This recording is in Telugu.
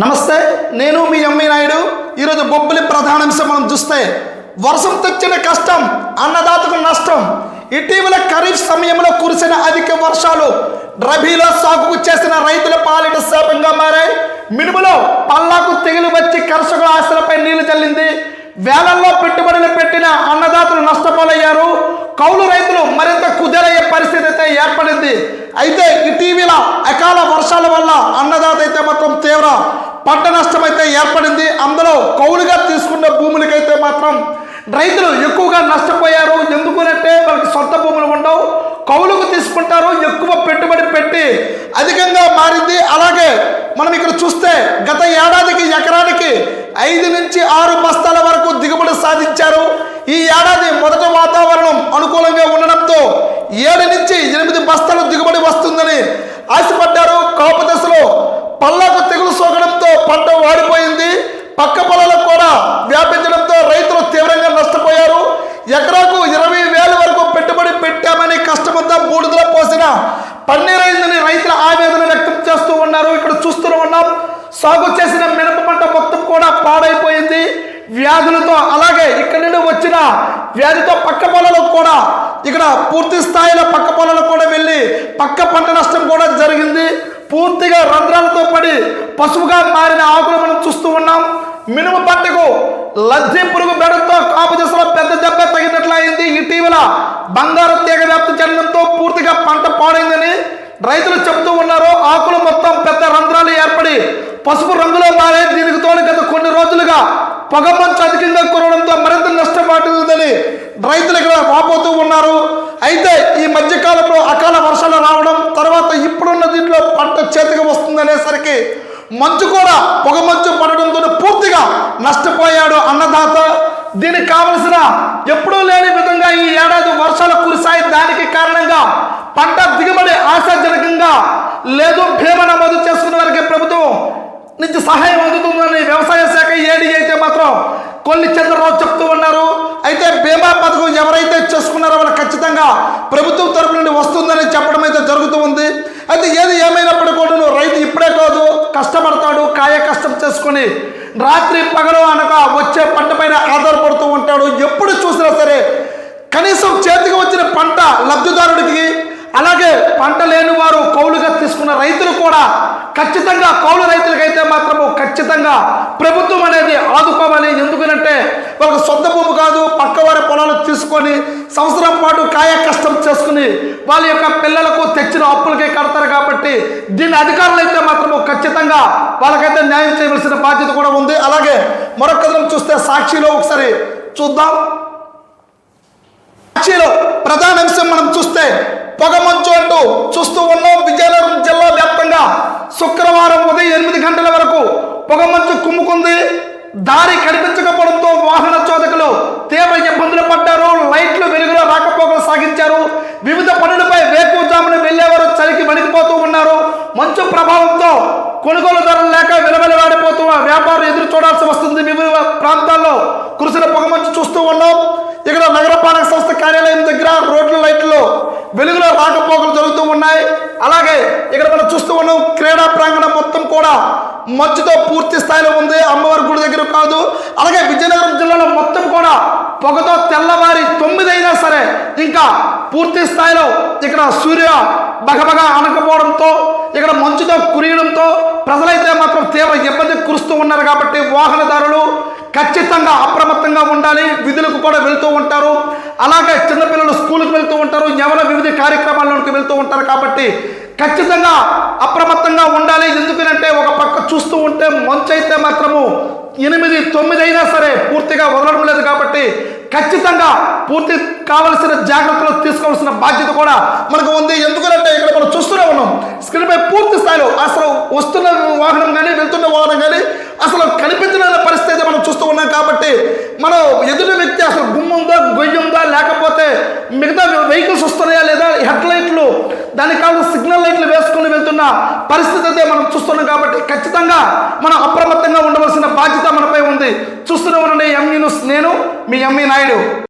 నమస్తే నేను మీ ఎంవి నాయుడు. ఈరోజు బొబ్బులి ప్రధానాంశం మనం చూస్తే వర్షం తెచ్చిన కష్టం అన్నదాతకు నష్టం. ఇటీవల ఖరీఫ్ సమయంలో కురిసిన అధిక వర్షాలు రబీలో సాగుకు చేసిన రైతుల పాలిట శాపంగా మారాయి. మినుములో పల్లాకు తెగులు వచ్చి కర్షకుల ఆశలపై నీళ్ళు చల్లింది. వేలల్లో పెట్టుబడులు పెట్టిన అన్నదాతలు నష్టపోలయ్యారు. కౌలు రైతులు మరింత కుదేలయ్యే పరిస్థితి అయితే ఏర్పడింది. అయితే ఇటీవల అకాల వర్షాల వల్ల అన్నదాత అయితే మాత్రం తీవ్ర పంట నష్టం అయితే ఏర్పడింది. అందులో కౌలుగా తీసుకున్న భూములకైతే మాత్రం రైతులు ఎక్కువగా నష్టపోయారు. ఎందుకునంటే వాళ్ళకి సొంత భూములు ఉండవు. కౌలుకు తీసుకుంటారు. ఎక్కువ పెట్టుబడి పెట్టి అధికంగా మారింది. అలాగే మనం ఇక్కడ చూస్తే గత ఏడాది ఐదు నుంచి ఆరు బస్తాల వరకు దిగుబడి సాధించారు. ఈ ఏడాది మొదటి వాతావరణం అనుకూలంగా ఉండడంతో ఏడు నుంచి ఎనిమిది బస్తాలు దిగుబడి వస్తుందని ఆశపడ్డారు. కాపు దశలో పళ్ళకు తెగులు సోకడంతో పంట వాడిపోయింది. పక్క పొలాలకు కూడా వ్యాపించడంతో రైతులు తీవ్రంగా నష్టపోయారు. ఎకరాకు ఇరవై వేల వరకు పెట్టుబడి పెట్టామని కష్టమంతా బూడిదలో పోసిన పన్నీరైందని రైతుల ఆవేదన వ్యక్తం చేస్తూ ఉన్నారు. ఇక్కడ చూస్తూ ఉన్నాం. సాగు చేసిన మినప కూడా పాడైపోయింది. వ్యాధులతో అలాగే ఇక్కడ నుండి వచ్చిన వ్యాధితో పక్క పొలాలకు కూడా ఇక్కడ పూర్తి స్థాయిలో పక్క పొలాలకు కూడా వెళ్ళి పక్క పంట నష్టం కూడా జరిగింది. పూర్తిగా రంధ్రాలతో పడి పసుపుగా మారిన ఆకులు మనం చూస్తూ ఉన్నాం. మినుము పంటకు లజ్జి పురుగు బెడతో కాపు దశలో పెద్ద దెబ్బ తగినట్లయింది ఇటీవల బంగారు తీగ వ్యాప్తి చెందడంతో పూర్తిగా పంట పాడైందని రైతులు చెబుతూ ఉన్నారు ఆకులు మొత్తం పెద్ద రంధ్రాలు ఏర్పడి పసుపు రంగులో మారే దీనికి గత కొన్ని రోజులుగా పొగమంచు అధికంగా కురవడంతో మరింత నష్టపోతుందని రైతులు ఇక్కడ వాపోతూ ఉన్నారు. అయితే ఈ మధ్యకాలంలో అకాల వర్షాలు రావడం తర్వాత ఇప్పుడున్న దీంట్లో పంట చేతికి వస్తుందనేసరికి మంచు కూడా పొగ మంచు పడడంతో పూర్తిగా నష్టపోయాడు అన్నదాత. దీనికి కావలసిన ఎప్పుడూ లేని విధంగా ఈ ఏడాది వర్షాలు కురిశాయి. దానికి కారణంగా పంట దిగుబడి ఆశాజనకంగా లేదు. భీమ నమోదు చేసుకున్న వారికి ప్రభుత్వం నుంచి సహాయం అందుతుందని వ్యవసాయ శాఖ ఏడి అయితే మాత్రం కొల్లి చంద్రరావు చెప్తూ ఉన్నారు. అయితే బీమా పథకం ఎవరైతే చేసుకున్నారో వాళ్ళు ఖచ్చితంగా ప్రభుత్వం తరపు నుండి వస్తుందని చెప్పడం అయితే జరుగుతూ ఉంది. అయితే ఏది ఏమైనప్పటికీ కూడా రైతు ఇప్పుడే కాదు కష్టపడతాడు కాయ కష్టం చేసుకొని రాత్రి పగలు అనక వచ్చే పంట పైన ఆధారపడుతూ ఉంటాడు. ఎప్పుడు చూసినా సరే కనీసం చేతికి వచ్చిన పంట లబ్ధిదారుడికి అలాగే పంట లేని చేసుకున్న రైతులు కూడా ఖచ్చితంగా కౌలు రైతులకైతే మాత్రము ఖచ్చితంగా ప్రభుత్వం అనేది ఆదుకోవాలి. ఎందుకనంటే వాళ్ళకి సొంత భూమి కాదు పక్కవారి పొలాలు తీసుకొని సంవత్సరం పాటు కాయ కష్టం చేసుకుని వాళ్ళ యొక్క పిల్లలకు తెచ్చిన అప్పులకే కడతారు కాబట్టి దీని అధికారులు అయితే మాత్రము ఖచ్చితంగా వాళ్ళకైతే న్యాయం చేయవలసిన బాధ్యత కూడా ఉంది. అలాగే మరొక కథనం చూస్తే సాక్షిలో ఒకసారి చూద్దాం. సాక్షిలో ప్రధాన అంశం మనం చూస్తే పొగమంచు అంటూ చూస్తూ ఉన్నాం. విజయనగరం శుక్రవారం ఉదయం ఎనిమిది గంటల వరకు పొగమంచు కుమ్ముకుంది. దారి కనిపించకపోవడంతో వాహన చోదకులు తీవ్ర ఇబ్బందులు పడ్డారు. లైట్లు వెలుగులో రాకపోకలు సాగించారు. వివిధ పనులపై వేకువజామున వెళ్ళేవారు చలికి వణికిపోతూ ఉన్నారు. మంచు ప్రభావంతో కొనుగోలు ధరలు లేక విలవెలవాడిపోతూ వ్యాపారులు ఎదురు చూడాల్సి వస్తుంది. వివిధ ప్రాంతాల్లో కురిసిన పొగమంచు చూస్తూ ఉన్నాం. ఇక్కడ నగరపాలక సంస్థ కార్యాలయం దగ్గర రోడ్ల లైట్లు వెలుగులో రాకపోకలు ఉన్నాయి. అలాగే ఇక్కడ మనం చూస్తూ ఉన్నాం క్రీడా ప్రాంగణం మొత్తం కూడా మంచుతో పూర్తి స్థాయిలో ఉంది. అమ్మవారి గుడి దగ్గర కాదు. అలాగే విజయనగరం జిల్లాలో మొత్తం కూడా పొగతో తెల్లవారి తొమ్మిది అయినా సరే ఇంకా పూర్తి స్థాయిలో ఇక్కడ సూర్య బగబగ అనకపోవడంతో ఇక్కడ మంచుతో కురియడంతో ప్రజలైతే మాత్రం తీవ్ర ఇబ్బంది కురుస్తూ ఉన్నారు కాబట్టి వాహనదారులు ఖచ్చితంగా అప్రమత్తంగా ఉండాలి. విధులకు కూడా వెళ్తూ ఉంటారు. అలాగే చిన్నపిల్లలు స్కూల్కి వెళ్తూ ఉంటారు. ఎవరో వివిధ కార్యక్రమాల్లోకి వెళ్తూ ఉంటారు కాబట్టి ఖచ్చితంగా అప్రమత్తంగా ఉండాలి. ఎందుకంటే ఒక పక్క చూస్తూ ఉంటే మంచైతే అయితే మాత్రము ఎనిమిది తొమ్మిది అయినా సరే పూర్తిగా వదలడం లేదు కాబట్టి ఖచ్చితంగా పూర్తి కావలసిన జాగ్రత్తలు తీసుకోవాల్సిన బాధ్యత కూడా మనకు ఉంది. ఎందుకంటే ఇక్కడ మనం చూస్తూనే ఉన్నాం. స్క్రీన్ పై పూర్తి స్థాయిలో అసలు వస్తున్న వాహనం కానీ వెళ్తున్న వాహనం కానీ అసలు కనిపించిన పరిస్థితి అయితే మనం చూస్తూ ఉన్నాం కాబట్టి మనం ఎదుటి వ్యక్తి అసలు గుమ్మ ఉందా గొయ్యి ఉందా లేకపోతే మిగతా వెహికల్స్ వస్తున్నాయా లేదా? హెడ్ లైట్లు దానికి కావాల్సిన సిగ్నల్ లైట్లు వేసుకొని వెళ్తున్న పరిస్థితి అయితే మనం చూస్తున్నాం కాబట్టి ఖచ్చితంగా మనం అప్రమత్తంగా ఉండవలసిన బాధ్యత మనపై ఉంది. చూస్తూనే ఉండండి ఎంఈ నేను మీ ఎంఈ నాయుడు.